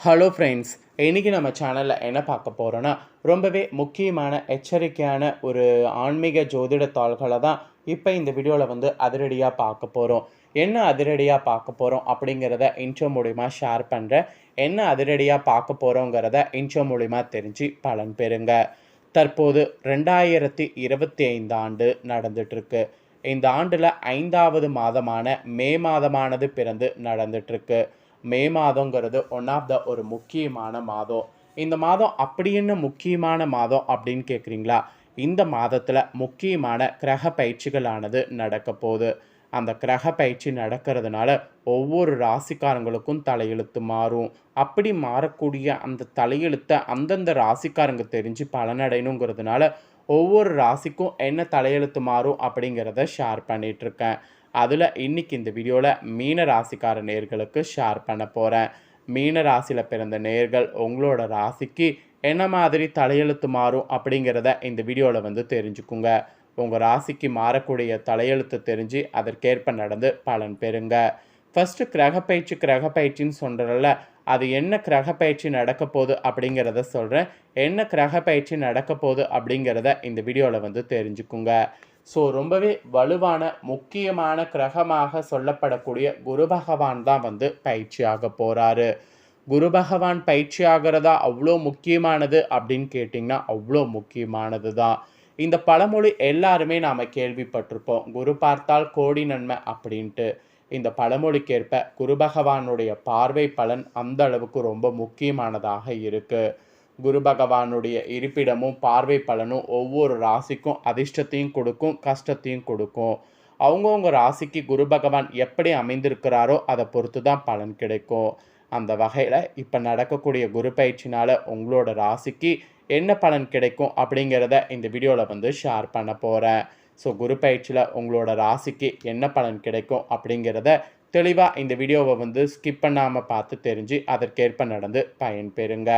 Hello friends இன்றைக்கி நம்ம சேனலில் என்ன பார்க்க போகிறோன்னா ரொம்பவே முக்கியமான எச்சரிக்கையான ஒரு ஆன்மீக ஜோதிட தாள்களை தான் இப்போ இந்த வீடியோவில் வந்து அதிரடியாக பார்க்க போகிறோம் என்ன அதிரடியாக பார்க்க போகிறோம் அப்படிங்கிறத இன்ட்ரோ மூலிமா ஷேர் பண்ணுறேன் என்ன அதிரடியாக பார்க்க போகிறோங்கிறத இன்ட்ரோ மூலிமா தெரிஞ்சு பலன் பெறுங்க. தற்போது ரெண்டாயிரத்தி இருபத்தி ஐந்து ஆண்டு நடந்துட்டுருக்கு. இந்த ஆண்டில் ஐந்தாவது மாதமான மே மாதமானது பிறந்து நடந்துட்டுருக்கு. மே மாதங்கிறது ஒன் ஆஃப் த ஒரு முக்கியமான மாதம். இந்த மாதம் அப்படி என்ன முக்கியமான மாதம் அப்படின்னு கேட்குறீங்களா இந்த மாதத்தில் முக்கியமான கிரக பயிற்சிகளானது நடக்க போகுது. அந்த கிரக பயிற்சி நடக்கிறதுனால ஒவ்வொரு ராசிக்காரங்களுக்கும் தலையெழுத்து மாறும். அப்படி மாறக்கூடிய அந்த தலையெழுத்தை அந்தந்த ராசிக்காரங்க தெரிஞ்சு பலனடையணுங்கிறதுனால ஒவ்வொரு ராசிக்கும் என்ன தலையெழுத்து மாறும் அப்படிங்கிறத ஷேர் பண்ணிகிட்ருக்கேன் அதில் இன்னைக்கு இந்த வீடியோவில் மீன ராசிக்கார நேர்களுக்கு ஷேர் பண்ண போகிறேன் மீன ராசியில் பிறந்த நேர்கள் உங்களோட ராசிக்கு என்ன மாதிரி தலையெழுத்து மாறும் அப்படிங்கிறத இந்த வீடியோவில் வந்து தெரிஞ்சுக்குங்க. உங்கள் ராசிக்கு மாறக்கூடிய தலையெழுத்து தெரிஞ்சு அதற்கேற்ப நடந்து பலன் பெறுங்க. ஃபஸ்ட்டு கிரகப்பயிற்சி கிரகப்பயிற்சின்னு சொல்கிறல்ல அது என்ன கிரகப்பயிற்சி நடக்க போகுது அப்படிங்கிறத சொல்கிறேன் என்ன கிரகப்பயிற்சி நடக்க போகுது அப்படிங்கிறத இந்த வீடியோவில் வந்து தெரிஞ்சுக்குங்க. ஸோ ரொம்பவே வலுவான முக்கியமான கிரகமாக சொல்லப்படக்கூடிய குரு பகவான் தான் வந்து பயிற்சியாக போகிறாரு குரு பகவான் பயிற்சி ஆகிறதா அவ்வளோ முக்கியமானது அப்படின்னு கேட்டிங்கன்னா அவ்வளோ முக்கியமானது தான். இந்த பழமொழி எல்லாருமே நாம் கேள்விப்பட்டிருப்போம். குரு பார்த்தால் கோடி நன்மை அப்படின்ட்டு. இந்த பழமொழிக்கேற்ப குரு பகவானுடைய பார்வை பலன் அந்த அளவுக்கு ரொம்ப முக்கியமானதாக இருக்குது குரு பகவானுடைய இருப்பிடமும் பார்வை பலனும் ஒவ்வொரு ராசிக்கும் அதிர்ஷ்டத்தையும் கொடுக்கும் கஷ்டத்தையும் கொடுக்கும். அவங்கவுங்க ராசிக்கு குரு பகவான் எப்படி அமைந்திருக்கிறாரோ அதை பொறுத்து தான் பலன் கிடைக்கும். அந்த வகையில் இப்போ நடக்கக்கூடிய குரு பயிற்சினால் உங்களோட ராசிக்கு என்ன பலன் கிடைக்கும் அப்படிங்கிறத இந்த வீடியோவில் வந்து ஷேர் பண்ண போகிறேன் ஸோ குரு பயிற்சியில் உங்களோட ராசிக்கு என்ன பலன் கிடைக்கும் அப்படிங்கிறத தெளிவாக இந்த வீடியோவை வந்து ஸ்கிப் பண்ணாமல் பார்த்து தெரிஞ்சு அதற்கேற்ப நடந்து பயன்பெறுங்க.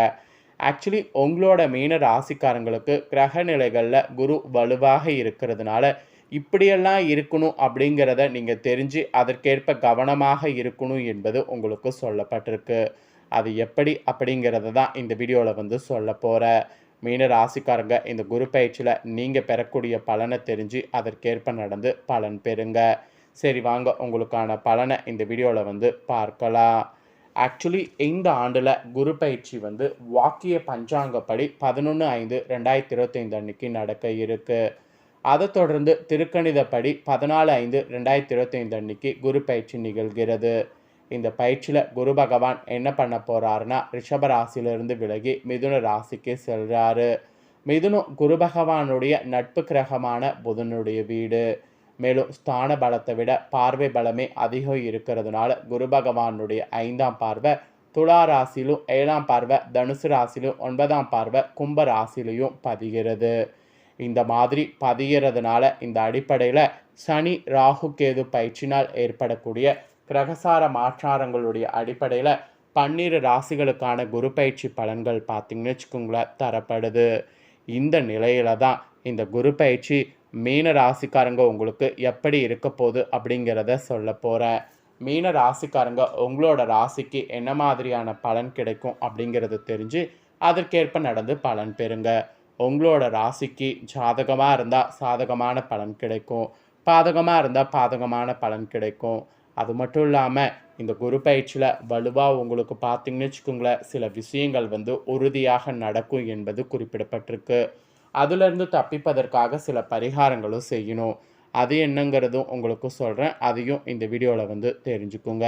ஆக்சுவலி உங்களோட மீன ராசிக்காரங்களுக்கு கிரக நிலைகளில் குரு வலுவாக இருக்கிறதுனால இப்படியெல்லாம் இருக்கணும் அப்படிங்கிறத நீங்கள் தெரிஞ்சு அதற்கேற்ப கவனமாக இருக்கணும் என்பது உங்களுக்கு சொல்லப்பட்டிருக்கு. அது எப்படி அப்படிங்கிறத தான் இந்த வீடியோவில் வந்து சொல்ல போகிற மீன ராசிக்காரங்க இந்த குரு பயிற்சியில் நீங்கள் பெறக்கூடிய பலனை தெரிஞ்சு அதற்கேற்ப நடந்து பலன் பெறுங்க. சரி வாங்க உங்களுக்கான பலனை இந்த வீடியோவில் வந்து பார்க்கலாம். ஆக்சுவலி இந்த ஆண்டில் குரு பயிற்சி வந்து வாக்கிய பஞ்சாங்கப்படி பதினொன்று ஐந்து ரெண்டாயிரத்தி இருபத்தைந்து அன்னைக்கு நடக்க இருக்குது அதை தொடர்ந்து திருக்கணிதப்படி பதினாலு ஐந்து ரெண்டாயிரத்தி இருபத்தைந்து அன்னைக்கு குரு பயிற்சி நிகழ்கிறது. இந்த பயிற்சியில் குரு பகவான் என்ன பண்ண போகிறாருன்னா ரிஷப ராசியிலிருந்து விலகி மிதுன ராசிக்கு செல்கிறாரு மிதுனம் குரு பகவானுடைய நட்பு கிரகமான புதனுடைய வீடு. மேலும் ஸ்தான பலத்தை விட பார்வை பலமே அதிகம் இருக்கிறதுனால குரு பகவானுடைய ஐந்தாம் பார்வை துலா ராசியிலும் ஏழாம் பார்வை தனுசு ராசியிலும் ஒன்பதாம் பார்வை கும்ப ராசிலையும் பதிகிறது. இந்த மாதிரி பதிகிறதுனால இந்த அடிப்படையில் சனி ராகு கேது பயிற்சினால் ஏற்படக்கூடிய கிரகசார மாற்றாரங்களுடைய அடிப்படையில் பன்னிரு ராசிகளுக்கான குரு பயிற்சி பலன்கள் பார்த்திங்கன்னு வச்சுக்கோங்களேன் தரப்படுது. இந்த நிலையில தான் இந்த குரு பயிற்சி மீன ராசிக்காரங்க உங்களுக்கு எப்படி இருக்க போகுது அப்படிங்கிறத சொல்ல போகிறேன் மீன ராசிக்காரங்க உங்களோட ராசிக்கு என்ன மாதிரியான பலன் கிடைக்கும் அப்படிங்கிறது தெரிஞ்சு அதற்கேற்ப நடந்து பலன் பெறுங்க. உங்களோட ராசிக்கு ஜாதகமாக இருந்தால் சாதகமான பலன் கிடைக்கும். பாதகமாக இருந்தால் பாதகமான பலன் கிடைக்கும். அது மட்டும் இல்லாமல் இந்த குரு பயிற்சியில் வலுவாக உங்களுக்கு பார்த்தீங்கன்னு வச்சுக்கோங்களேன் சில விஷயங்கள் வந்து உறுதியாக நடக்கும் என்பது குறிப்பிடப்பட்டிருக்கு. அதுலேருந்து தப்பிப்பதற்காக சில பரிகாரங்களும் செய்யணும். அது என்னங்கிறதும் உங்களுக்கு சொல்கிறேன் அதையும் இந்த வீடியோவில் வந்து தெரிஞ்சுக்குங்க.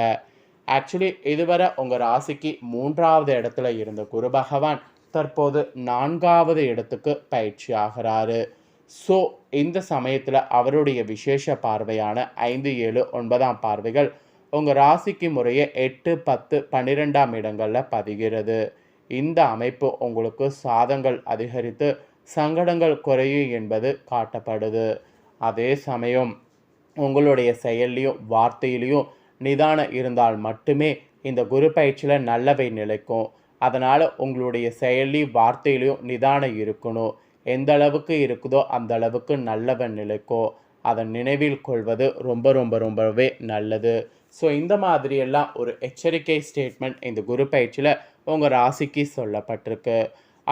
ஆக்சுவலி இதுவரை உங்கள் ராசிக்கு மூன்றாவது இடத்துல இருந்த குரு பகவான் தற்போது நான்காவது இடத்துக்கு பயிற்சி ஆகிறாரு. ஸோ இந்த சமயத்தில் அவருடைய விசேஷ பார்வையான ஐந்து ஏழு ஒன்பதாம் பார்வைகள் உங்கள் ராசிக்கு முறையே எட்டு பத்து பன்னிரெண்டாம் இடங்களில் பதிகிறது. இந்த அமைப்பு உங்களுக்கு சாதங்கள் அதிகரித்து சங்கடங்கள் குறையும் என்பது காட்டப்படுது. அதே சமயம் உங்களுடைய செயல்லையும் வார்த்தையிலையும் நிதானம் இருந்தால் மட்டுமே இந்த குரு பயிற்சியில் நல்லவை நிலைக்கும். அதனால் உங்களுடைய செயல்லையும் வார்த்தையிலையும் நிதானம் இருக்கணும். எந்த அளவுக்கு இருக்குதோ அந்த அளவுக்கு நல்லவன் நிலைக்கும். அதை நினைவில் கொள்வது ரொம்ப ரொம்ப ரொம்பவே நல்லது. ஸோ இந்த மாதிரியெல்லாம் ஒரு எச்சரிக்கை ஸ்டேட்மெண்ட் இந்த குரு பயிற்சியில் உங்கள் ராசிக்கு சொல்லப்பட்டிருக்கு.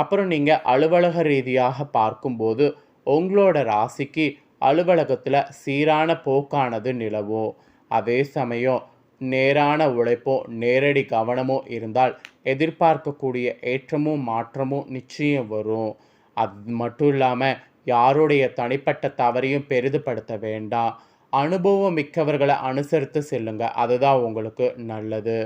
அப்புறம் நீங்கள் அலுவலக ரீதியாக பார்க்கும்போது உங்களோட ராசிக்கு அலுவலகத்தில் சீரான போக்கானது நிலவும் அதே சமயம் நேரான உழைப்போ நேரடி கவனமோ இருந்தால் எதிர்பார்க்கக்கூடிய ஏற்றமும் மாற்றமும் நிச்சயம் வரும். அது மட்டும் இல்லாமல் யாருடைய தனிப்பட்ட தவறையும் பெரிதுபடுத்த வேண்டாம். அனுபவம் மிக்கவர்களை அனுசரித்து செல்லுங்க அதுதான் உங்களுக்கு நல்லது.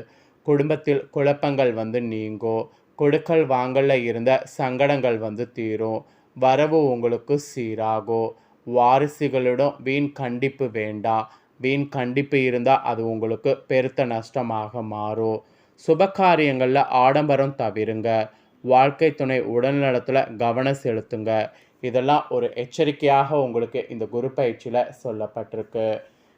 குடும்பத்தில் குழப்பங்கள் வந்து நீங்கும் கொடுக்கல் வாங்கல இருந்த சங்கடங்கள் வந்து தீரும். வரவு உங்களுக்கு சீராகும் வாரிசுகளிடம் வீண் கண்டிப்பு வேண்டாம் வீண் கண்டிப்பு இருந்தால் அது உங்களுக்கு பெருத்த நஷ்டமாக மாறும். சுபகாரியங்களில் ஆடம்பரம் தவிருங்க. வாழ்க்கை துணை உடல்நலத்தில் கவனம் செலுத்துங்க. இதெல்லாம் ஒரு எச்சரிக்கையாக உங்களுக்கு இந்த குரு பயிற்சியில் சொல்லப்பட்டிருக்கு.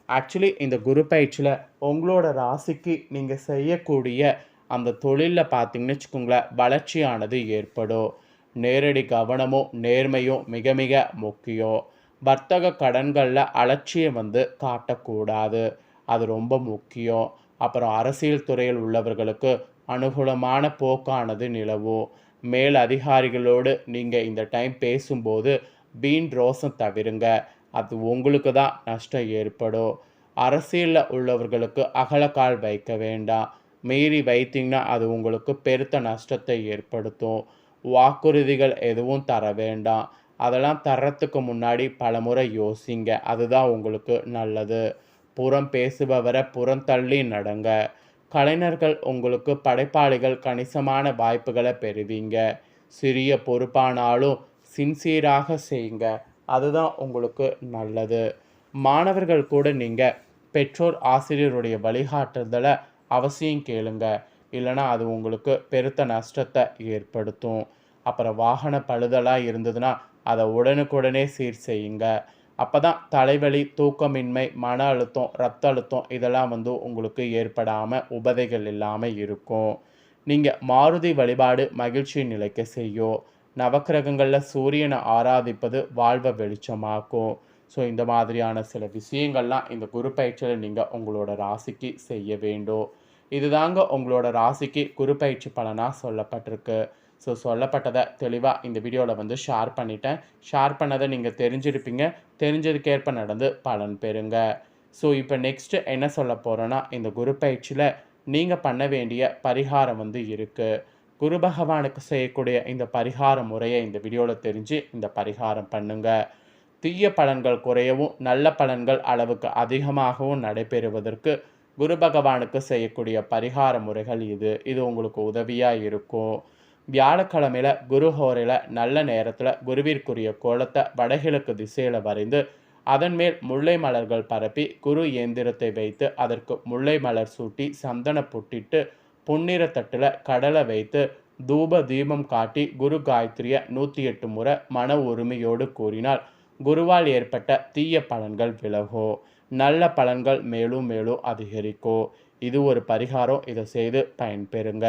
ஆக்சுவலி இந்த குரு பயிற்சியில் உங்களோட ராசிக்கு நீங்கள் செய்யக்கூடிய அந்த தொழிலில் பார்த்தீங்கன்னு வச்சுக்கோங்களேன் வளர்ச்சியானது ஏற்படும். நேரடி கவனமும் நேர்மையும் மிக மிக முக்கியம். வர்த்தக கடன்களில் அலட்சியம் வந்து காட்டக்கூடாது. அது ரொம்ப முக்கியம். அப்புறம் அரசியல் துறையில் உள்ளவர்களுக்கு அனுகூலமான போக்கானது நிலவும். மேல் அதிகாரிகளோடு நீங்கள் இந்த டைம் பேசும்போது வீண் ரோசம் தவிருங்க. அது உங்களுக்கு தான் நஷ்டம் ஏற்படும். அரசியலில் உள்ளவர்களுக்கு அகலக்கால் வைக்க வேண்டாம். மீறி வைத்தீங்கன்னா அது உங்களுக்கு பெருத்த நஷ்டத்தை ஏற்படுத்தும். வாக்குறுதிகள் எதுவும் தர வேண்டாம். அதெல்லாம் தரத்துக்கு முன்னாடி பலமுறை யோசிங்க. அதுதான் உங்களுக்கு நல்லது. புறம் பேசுபவரை புறம் தள்ளி நடங்க. கலைஞர்கள் உங்களுக்கு படைப்பாளிகள் கணிசமான வாய்ப்புகளை பெறுவீங்க. சிறிய பொறுப்பானாலும் சின்சியராக செய்யுங்க. அதுதான் உங்களுக்கு நல்லது. மாணவர்கள் கூட நீங்கள் பெற்றோர் ஆசிரியருடைய வழிகாட்டுதலை அவசியம் கேளுங்க. இல்லைனா அது உங்களுக்கு பெருத்த நஷ்டத்தை ஏற்படுத்தும். அப்புறம் வாகன பழுதலாக இருந்ததுன்னா அதை உடனுக்குடனே சீர் செய்யுங்க. அப்போ தான் தலைவலி தூக்கமின்மை மன அழுத்தம் ரத்த அழுத்தம் இதெல்லாம் வந்து உங்களுக்கு ஏற்படாமல் உபதைகள் இல்லாமல் இருக்கும். நீங்கள் மாருதி வழிபாடு மகிழ்ச்சி நிலைக்க செய்யும். நவக்கிரகங்களில் சூரியனை ஆராதிப்பது வாழ்வை வெளிச்சமாக்கும். ஸோ இந்த மாதிரியான சில விஷயங்கள்லாம் இந்த குரு பயிற்சியில் நீங்கள் உங்களோட ராசிக்கு செய்ய வேண்டும். இதுதாங்க உங்களோட ராசிக்கு குரு பயிற்சி பலனாக சொல்லப்பட்டிருக்கு. ஸோ சொல்லப்பட்டதை தெளிவாக இந்த வீடியோவில் வந்து ஷேர் பண்ணிட்டேன். ஷேர் பண்ணதை நீங்கள் தெரிஞ்சிருப்பீங்க. தெரிஞ்சதுக்கேற்ப நடந்து பலன் பெறுங்க. ஸோ இப்போ நெக்ஸ்ட்டு என்ன சொல்ல போகிறோன்னா இந்த குரு பயிற்சியில் நீங்கள் பண்ண வேண்டிய பரிகாரம் வந்து இருக்குது குரு பகவானுக்கு செய்யக்கூடிய இந்த பரிகார முறையை இந்த வீடியோவில் தெரிஞ்சு இந்த பரிகாரம் பண்ணுங்கள் தீய பலன்கள் குறையவும் நல்ல பலன்கள் அளவுக்கு அதிகமாகவும் நடைபெறுவதற்கு குரு பகவானுக்கு செய்யக்கூடிய பரிகார முறைகள் இது. இது உங்களுக்கு உதவியாக இருக்கும். வியாழக்கிழமையில் குரு ஹோரையில் நல்ல நேரத்தில் குருவிற்குரிய கோலத்தை வடகிழக்கு திசையில் வரைந்து அதன் மேல் முல்லை மலர்கள் பரப்பி குரு இயந்திரத்தை வைத்து அதற்கு முல்லை மலர் சூட்டி சந்தன புட்டிட்டு புன்னிற தட்டில் கடலை வைத்து தூப தீபம் காட்டி குரு காயத்ரியை நூற்றி எட்டு முறை மன உரிமையோடு கூறினால் குருவால் ஏற்பட்ட தீய பலன்கள் விலகோ. நல்ல பலன்கள் மேலும் மேலும் அதிகரிக்கோ. இது ஒரு பரிகாரம். இதை செய்து பயன்பெறுங்க.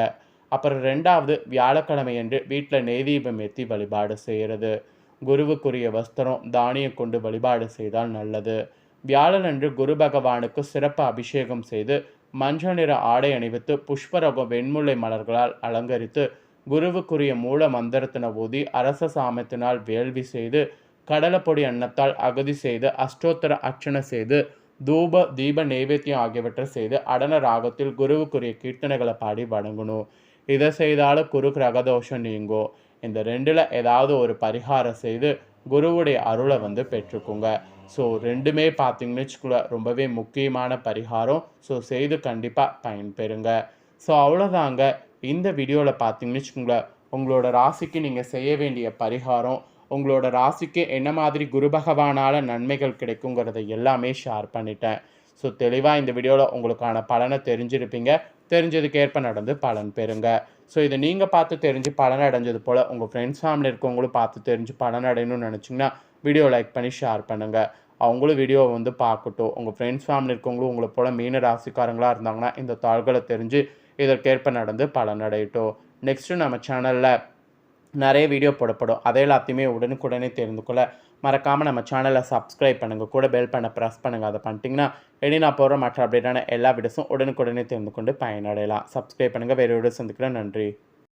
அப்புறம் ரெண்டாவது வியாழக்கிழமை என்று வீட்டில் நெய்தீபம் ஏற்றி வழிபாடு செய்கிறது குருவுக்குரிய வஸ்திரம் தானியம் கொண்டு வழிபாடு செய்தால் நல்லது. வியாழனன்று குரு பகவானுக்கு சிறப்பு அபிஷேகம் செய்து மஞ்சள் நிற ஆடை அணிவித்து புஷ்பரகம் வெண்முல்லை மலர்களால் அலங்கரித்து குருவுக்குரிய மூல மந்திரத்தின ஊதி அரச சாமத்தினால் வேள்வி செய்து கடலைப்பொடி அன்னத்தால் அகதி செய்து அஷ்டோத்தர அர்ச்சனை செய்து தூப தீப நைவேத்தியம் ஆகியவற்றை செய்து அடன ராகத்தில் குருவுக்குரிய கீர்த்தனைகளை பாடி வணங்கணும் இதை செய்தாலும் குரு கிரகதோஷம் நீங்கும் இந்த ரெண்டில் ஏதாவது ஒரு பரிகாரம் செய்து குருவுடைய அருளை வந்து பெற்றுக்கோங்க. ஸோ ரெண்டுமே பார்த்தீங்கன்னு வச்சுக்கோங்க ரொம்பவே முக்கியமான பரிகாரம். ஸோ செய்து கண்டிப்பாக பயன்பெறுங்க. ஸோ அவ்வளோதாங்க. இந்த வீடியோவில் பார்த்தீங்கன்னு வச்சுக்கோங்களேன் உங்களோட ராசிக்கு நீங்கள் செய்ய வேண்டிய பரிகாரம் உங்களோட ராசிக்கு என்ன மாதிரி குரு பகவானால் நன்மைகள் கிடைக்குங்கிறத எல்லாமே ஷேர் பண்ணிட்டேன். ஸோ தெளிவாக இந்த வீடியோவில் உங்களுக்கான பலனை தெரிஞ்சிருப்பீங்க. தெரிஞ்சதுக்கேற்ப நடந்து பலன் பெறுங்க. ஸோ இதை நீங்கள் பார்த்து தெரிஞ்சு பலன் அடைஞ்சது போல் உங்கள் ஃப்ரெண்ட்ஸ் ஃபேமிலி இருக்கவங்களும் பார்த்து தெரிஞ்சு பலன் அடையணும்னு நினச்சிங்கன்னா வீடியோ லைக் பண்ணி ஷேர் பண்ணுங்கள் அவங்களும் வீடியோவை வந்து பார்க்கட்டும். உங்கள் ஃப்ரெண்ட்ஸ் ஃபேமிலி இருக்கவங்களும் உங்களை போல் மீன ராசிக்காரங்களாக இருந்தாங்கன்னா இந்த தாள்களை தெரிஞ்சு இதற்கேற்ப நடந்து பலன் அடையட்டும். நெக்ஸ்ட்டு நம்ம சேனலில் நிறைய வீடியோ போடப்படும். அதை எல்லாத்தையுமே உடனுக்குடனே தெரிந்து கொள்ள மறக்காமல் நம்ம சேனலை சப்ஸ்கிரைப் பண்ணுங்கள் கூட பெல் பண்ண ப்ரெஸ் பண்ணுங்கள் அதை பண்ணிட்டீங்கன்னா இனி நான் போகிற மற்ற அப்டேட்டான எல்லா வீடியோஸும் உடனுக்குடனே தெரிந்து கொண்டு பயனடையலாம். சப்ஸ்கிரைப் பண்ணுங்கள் வேறு வீடியோ சந்திக்கிறேன். நன்றி.